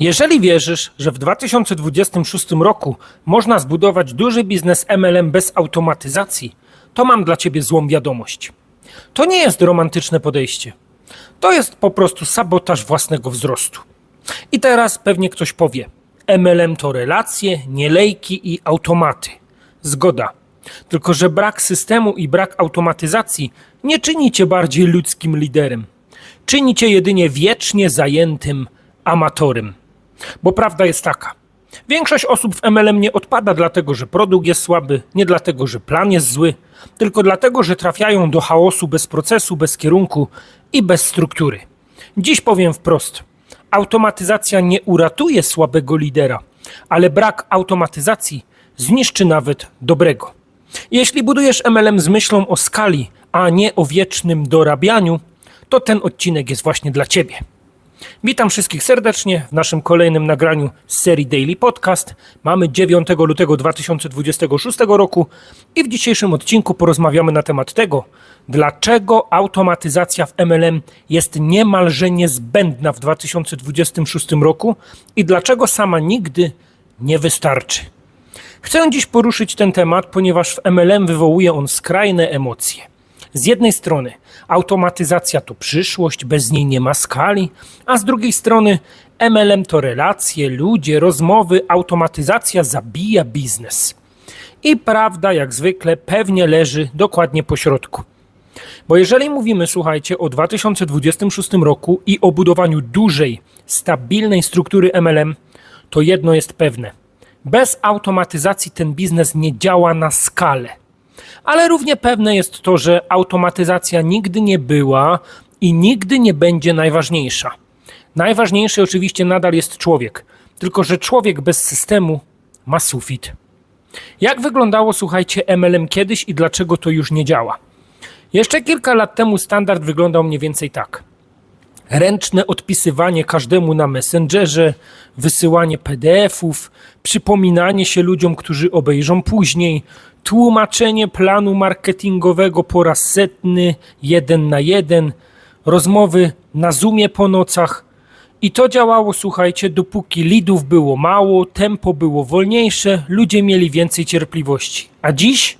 Jeżeli wierzysz, że w 2026 roku można zbudować duży biznes MLM bez automatyzacji, to mam dla Ciebie złą wiadomość. To nie jest romantyczne podejście. To jest po prostu sabotaż własnego wzrostu. I teraz pewnie ktoś powie: MLM to relacje, nielejki i automaty. Zgoda. Tylko, że brak systemu i brak automatyzacji nie czyni cię bardziej ludzkim liderem. Czyni cię jedynie wiecznie zajętym amatorem. Bo prawda jest taka. Większość osób w MLM nie odpada dlatego, że produkt jest słaby, nie dlatego, że plan jest zły, tylko dlatego, że trafiają do chaosu bez procesu, bez kierunku i bez struktury. Dziś powiem wprost. Automatyzacja nie uratuje słabego lidera, ale brak automatyzacji zniszczy nawet dobrego. Jeśli budujesz MLM z myślą o skali, a nie o wiecznym dorabianiu, to ten odcinek jest właśnie dla Ciebie. Witam wszystkich serdecznie w naszym kolejnym nagraniu z serii Daily Podcast. Mamy 9 lutego 2026 roku i w dzisiejszym odcinku porozmawiamy na temat tego, dlaczego automatyzacja w MLM jest niemalże niezbędna w 2026 roku i dlaczego sama nigdy nie wystarczy. Chcę dziś poruszyć ten temat, ponieważ w MLM wywołuje on skrajne emocje. Z jednej strony automatyzacja to przyszłość, bez niej nie ma skali, a z drugiej strony MLM to relacje, ludzie, rozmowy, automatyzacja zabija biznes. I prawda, jak zwykle, pewnie leży dokładnie po środku. Bo jeżeli mówimy, słuchajcie, o 2026 roku i o budowaniu dużej, stabilnej struktury MLM, to jedno jest pewne. Bez automatyzacji ten biznes nie działa na skalę. Ale równie pewne jest to, że automatyzacja nigdy nie była i nigdy nie będzie najważniejsza. Najważniejszy oczywiście nadal jest człowiek, tylko że człowiek bez systemu ma sufit. Jak wyglądało, słuchajcie, MLM kiedyś i dlaczego to już nie działa? Jeszcze kilka lat temu standard wyglądał mniej więcej tak. Ręczne odpisywanie każdemu na Messengerze, wysyłanie PDF-ów, przypominanie się ludziom, którzy obejrzą później, tłumaczenie planu marketingowego po raz setny, jeden na jeden, rozmowy na Zoomie po nocach. I to działało, słuchajcie, dopóki lidów było mało, tempo było wolniejsze, ludzie mieli więcej cierpliwości. A dziś?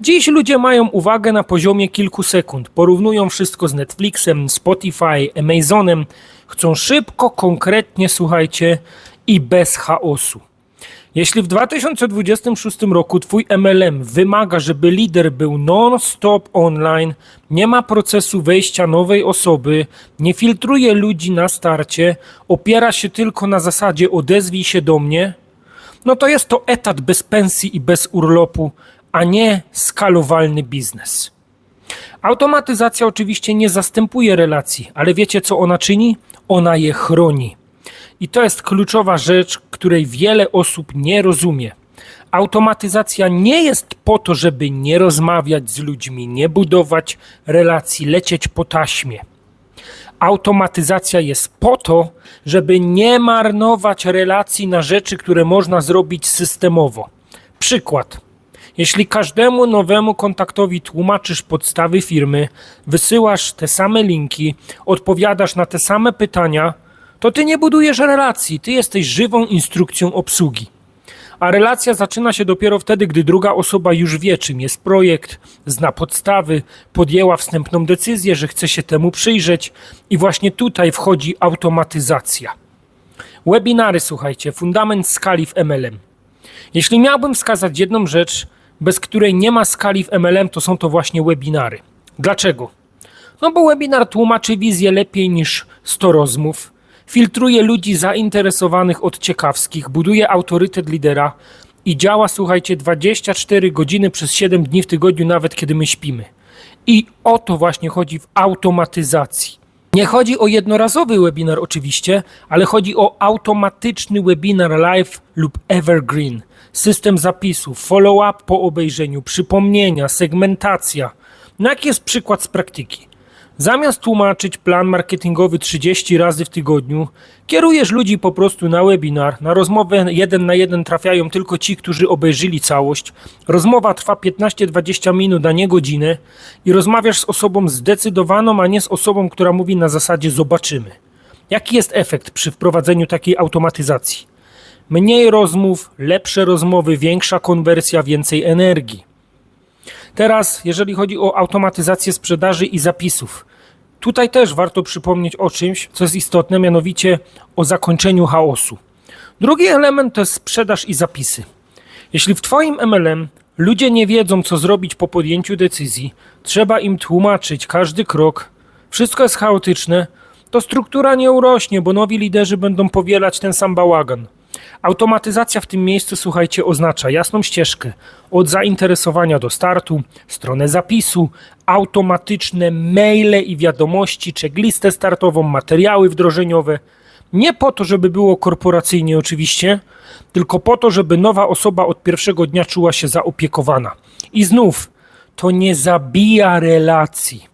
Dziś ludzie mają uwagę na poziomie kilku sekund. Porównują wszystko z Netflixem, Spotify, Amazonem. Chcą szybko, konkretnie, słuchajcie, i bez chaosu. Jeśli w 2026 roku Twój MLM wymaga, żeby lider był non-stop online, nie ma procesu wejścia nowej osoby, nie filtruje ludzi na starcie, opiera się tylko na zasadzie odezwij się do mnie, no to jest to etat bez pensji i bez urlopu, a nie skalowalny biznes. Automatyzacja oczywiście nie zastępuje relacji, ale wiecie co ona czyni? Ona je chroni. I to jest kluczowa rzecz, której wiele osób nie rozumie. Automatyzacja nie jest po to, żeby nie rozmawiać z ludźmi, nie budować relacji, lecieć po taśmie. Automatyzacja jest po to, żeby nie marnować relacji na rzeczy, które można zrobić systemowo. Przykład. Jeśli każdemu nowemu kontaktowi tłumaczysz podstawy firmy, wysyłasz te same linki, odpowiadasz na te same pytania, to ty nie budujesz relacji, ty jesteś żywą instrukcją obsługi. A relacja zaczyna się dopiero wtedy, gdy druga osoba już wie, czym jest projekt, zna podstawy, podjęła wstępną decyzję, że chce się temu przyjrzeć, i właśnie tutaj wchodzi automatyzacja. Webinary, słuchajcie, fundament skali w MLM. Jeśli miałbym wskazać jedną rzecz, bez której nie ma skali w MLM, to są to właśnie webinary. Dlaczego? No bo webinar tłumaczy wizję lepiej niż 100 rozmów, filtruje ludzi zainteresowanych od ciekawskich, buduje autorytet lidera i działa, słuchajcie, 24 godziny przez 7 dni w tygodniu, nawet kiedy my śpimy. I o to właśnie chodzi w automatyzacji. Nie chodzi o jednorazowy webinar oczywiście, ale chodzi o automatyczny webinar live lub evergreen. System zapisów, follow-up po obejrzeniu, przypomnienia, segmentacja. No jaki jest przykład z praktyki? Zamiast tłumaczyć plan marketingowy 30 razy w tygodniu, kierujesz ludzi po prostu na webinar. Na rozmowę jeden na jeden trafiają tylko ci, którzy obejrzyli całość. Rozmowa trwa 15-20 minut, a nie godzinę i rozmawiasz z osobą zdecydowaną, a nie z osobą, która mówi na zasadzie zobaczymy. Jaki jest efekt przy wprowadzeniu takiej automatyzacji? Mniej rozmów, lepsze rozmowy, większa konwersja, więcej energii. Teraz, jeżeli chodzi o automatyzację sprzedaży i zapisów, tutaj też warto przypomnieć o czymś, co jest istotne, mianowicie o zakończeniu chaosu. Drugi element to jest sprzedaż i zapisy. Jeśli w Twoim MLM ludzie nie wiedzą, co zrobić po podjęciu decyzji, trzeba im tłumaczyć każdy krok, wszystko jest chaotyczne, to struktura nie urośnie, bo nowi liderzy będą powielać ten sam bałagan. Automatyzacja w tym miejscu, słuchajcie, oznacza jasną ścieżkę od zainteresowania do startu, stronę zapisu, automatyczne maile i wiadomości, checklistę startową, materiały wdrożeniowe. Nie po to, żeby było korporacyjnie oczywiście, tylko po to, żeby nowa osoba od pierwszego dnia czuła się zaopiekowana. I znów, to nie zabija relacji.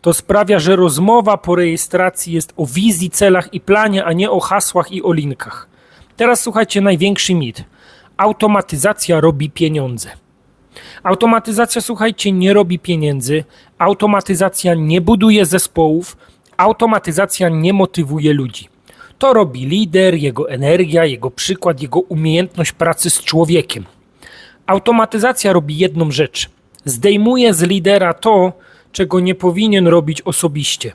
To sprawia, że rozmowa po rejestracji jest o wizji, celach i planie, a nie o hasłach i o linkach. Teraz słuchajcie, największy mit. Automatyzacja robi pieniądze. Automatyzacja, słuchajcie, nie robi pieniędzy, automatyzacja nie buduje zespołów, automatyzacja nie motywuje ludzi. To robi lider, jego energia, jego przykład, jego umiejętność pracy z człowiekiem. Automatyzacja robi jedną rzecz: zdejmuje z lidera to, czego nie powinien robić osobiście.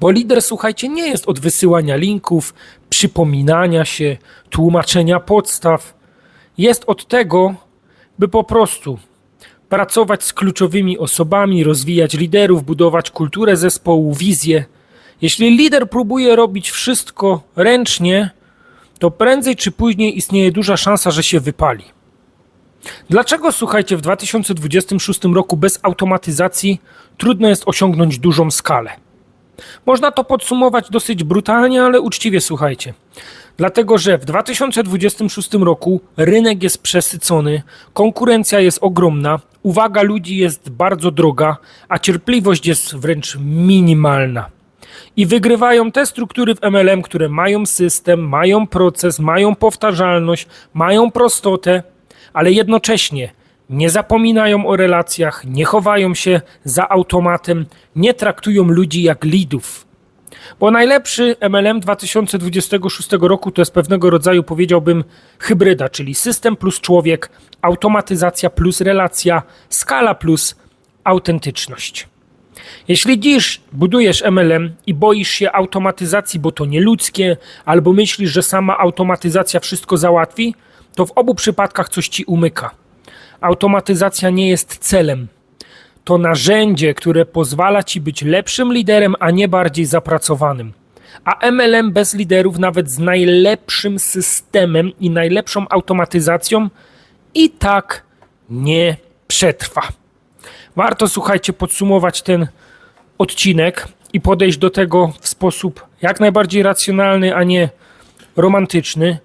Bo lider, słuchajcie, nie jest od wysyłania linków, przypominania się, tłumaczenia podstaw. Jest od tego, by po prostu pracować z kluczowymi osobami, rozwijać liderów, budować kulturę zespołu, wizję. Jeśli lider próbuje robić wszystko ręcznie, to prędzej czy później istnieje duża szansa, że się wypali. Dlaczego, słuchajcie, w 2026 roku bez automatyzacji trudno jest osiągnąć dużą skalę? Można to podsumować dosyć brutalnie, ale uczciwie słuchajcie. Dlatego, że w 2026 roku rynek jest przesycony, konkurencja jest ogromna, uwaga ludzi jest bardzo droga, a cierpliwość jest wręcz minimalna. I wygrywają te struktury w MLM, które mają system, mają proces, mają powtarzalność, mają prostotę, ale jednocześnie nie zapominają o relacjach, nie chowają się za automatem, nie traktują ludzi jak lidów. Bo najlepszy MLM 2026 roku to jest pewnego rodzaju, powiedziałbym, hybryda, czyli system plus człowiek, automatyzacja plus relacja, skala plus autentyczność. Jeśli dziś budujesz MLM i boisz się automatyzacji, bo to nieludzkie, albo myślisz, że sama automatyzacja wszystko załatwi, to w obu przypadkach coś ci umyka. Automatyzacja nie jest celem. To narzędzie, które pozwala ci być lepszym liderem, a nie bardziej zapracowanym. A MLM bez liderów, nawet z najlepszym systemem i najlepszą automatyzacją, i tak nie przetrwa. Warto, słuchajcie, podsumować ten odcinek i podejść do tego w sposób jak najbardziej racjonalny, a nie romantyczny.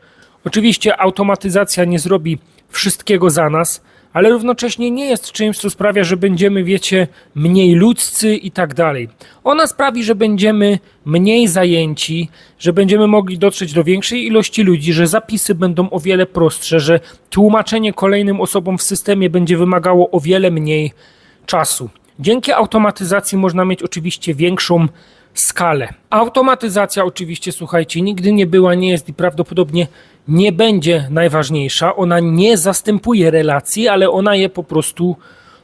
Oczywiście automatyzacja nie zrobi wszystkiego za nas, ale równocześnie nie jest czymś, co sprawia, że będziemy, wiecie, mniej ludzcy i tak dalej. Ona sprawi, że będziemy mniej zajęci, że będziemy mogli dotrzeć do większej ilości ludzi, że zapisy będą o wiele prostsze, że tłumaczenie kolejnym osobom w systemie będzie wymagało o wiele mniej czasu. Dzięki automatyzacji można mieć oczywiście większą skalę. Automatyzacja oczywiście, słuchajcie, nigdy nie była, nie jest i prawdopodobnie nie będzie najważniejsza. Ona nie zastępuje relacji, ale ona je po prostu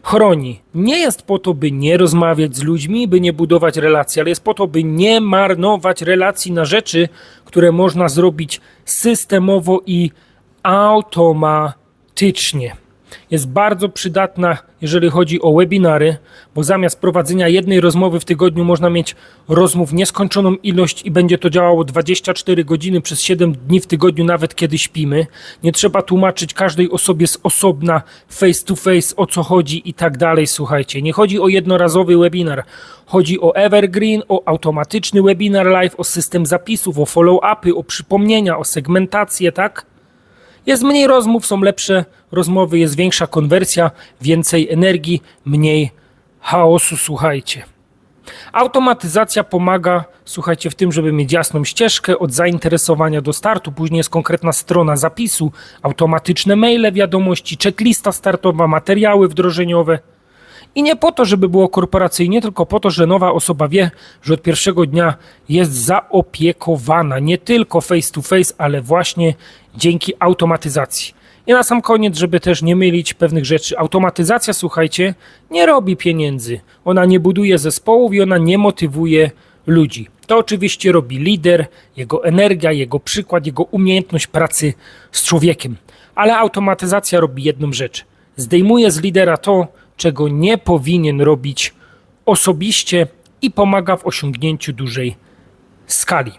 chroni. Nie jest po to, by nie rozmawiać z ludźmi, by nie budować relacji, ale jest po to, by nie marnować relacji na rzeczy, które można zrobić systemowo i automatycznie jest bardzo przydatna, jeżeli chodzi o webinary, bo zamiast prowadzenia jednej rozmowy w tygodniu można mieć rozmów nieskończoną ilość i będzie to działało 24 godziny przez 7 dni w tygodniu, nawet kiedy śpimy. Nie trzeba tłumaczyć każdej osobie z osobna, face to face, o co chodzi i tak dalej. Słuchajcie, nie chodzi o jednorazowy webinar. Chodzi o evergreen, o automatyczny webinar live, o system zapisów, o follow-upy, o przypomnienia, o segmentację, tak? Jest mniej rozmów, są lepsze rozmowy, jest większa konwersja, więcej energii, mniej chaosu, słuchajcie. Automatyzacja pomaga, słuchajcie, w tym, żeby mieć jasną ścieżkę od zainteresowania do startu. Później jest konkretna strona zapisu, automatyczne maile, wiadomości, checklista startowa, materiały wdrożeniowe. I nie po to, żeby było korporacyjnie, tylko po to, że nowa osoba wie, że od pierwszego dnia jest zaopiekowana nie tylko face to face, ale właśnie dzięki automatyzacji. I na sam koniec, żeby też nie mylić pewnych rzeczy. Automatyzacja, słuchajcie, nie robi pieniędzy. Ona nie buduje zespołów i ona nie motywuje ludzi. To oczywiście robi lider, jego energia, jego przykład, jego umiejętność pracy z człowiekiem. Ale automatyzacja robi jedną rzecz. Zdejmuje z lidera to, czego nie powinien robić osobiście i pomaga w osiągnięciu dużej skali.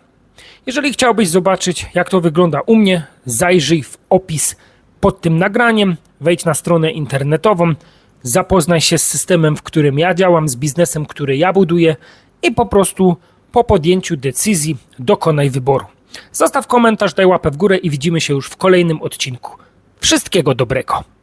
Jeżeli chciałbyś zobaczyć, jak to wygląda u mnie, zajrzyj w opis pod tym nagraniem, wejdź na stronę internetową, zapoznaj się z systemem, w którym ja działam, z biznesem, który ja buduję i po prostu po podjęciu decyzji dokonaj wyboru. Zostaw komentarz, daj łapę w górę i widzimy się już w kolejnym odcinku. Wszystkiego dobrego.